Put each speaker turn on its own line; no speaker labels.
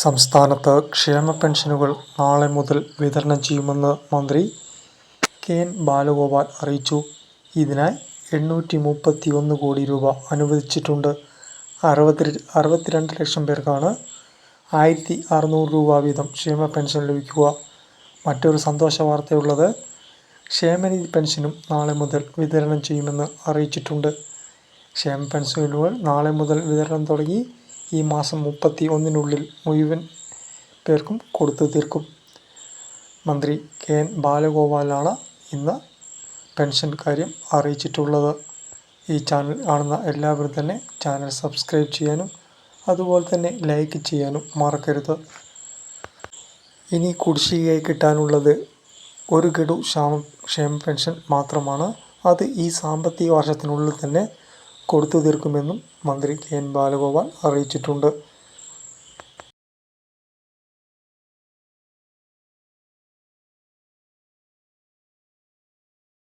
സംസ്ഥാനത്ത് ക്ഷേമ പെൻഷനുകൾ നാളെ മുതൽ വിതരണം ചെയ്യുമെന്ന് മന്ത്രി കെ എൻ ബാലഗോപാൽ അറിയിച്ചു. ഇതിനായി എണ്ണൂറ്റി മുപ്പത്തി ഒന്ന് കോടി രൂപ അനുവദിച്ചിട്ടുണ്ട്. അറുപത്തി അറുപത്തിരണ്ട് ലക്ഷം പേർക്കാണ് ആയിരത്തി അറുന്നൂറ് രൂപ വീതം ക്ഷേമ പെൻഷൻ ലഭിക്കുക. മറ്റൊരു സന്തോഷ വാർത്തയുള്ളത് ക്ഷേമനിധി പെൻഷനും നാളെ മുതൽ വിതരണം ചെയ്യുമെന്ന് അറിയിച്ചിട്ടുണ്ട്. ക്ഷേമ പെൻഷനുകൾ നാളെ മുതൽ വിതരണം തുടങ്ങി ഈ മാസം മുപ്പത്തി ഒന്നിനുള്ളിൽ മുഴുവൻ പേർക്കും കൊടുത്തു തീർക്കും. മന്ത്രി കെ എൻ ബാലഗോപാലാണ് ഇന്ന് പെൻഷൻ കാര്യം അറിയിച്ചിട്ടുള്ളത്. ഈ ചാനൽ കാണുന്ന എല്ലാവരും തന്നെ ചാനൽ സബ്സ്ക്രൈബ് ചെയ്യാനും അതുപോലെ തന്നെ ലൈക്ക് ചെയ്യാനും മറക്കരുത്. ഇനി കുടിശ്ശികയായി കിട്ടാനുള്ളത് ഒരു ഗഡു ക്ഷേമ പെൻഷൻ മാത്രമാണ്. അത് ഈ സാമ്പത്തിക വർഷത്തിനുള്ളിൽ തന്നെ കൊടുത്തു തീർക്കുമെന്നും മന്ത്രി കെ എൻ ബാലഗോപാൽ അറിയിച്ചിട്ടുണ്ട്.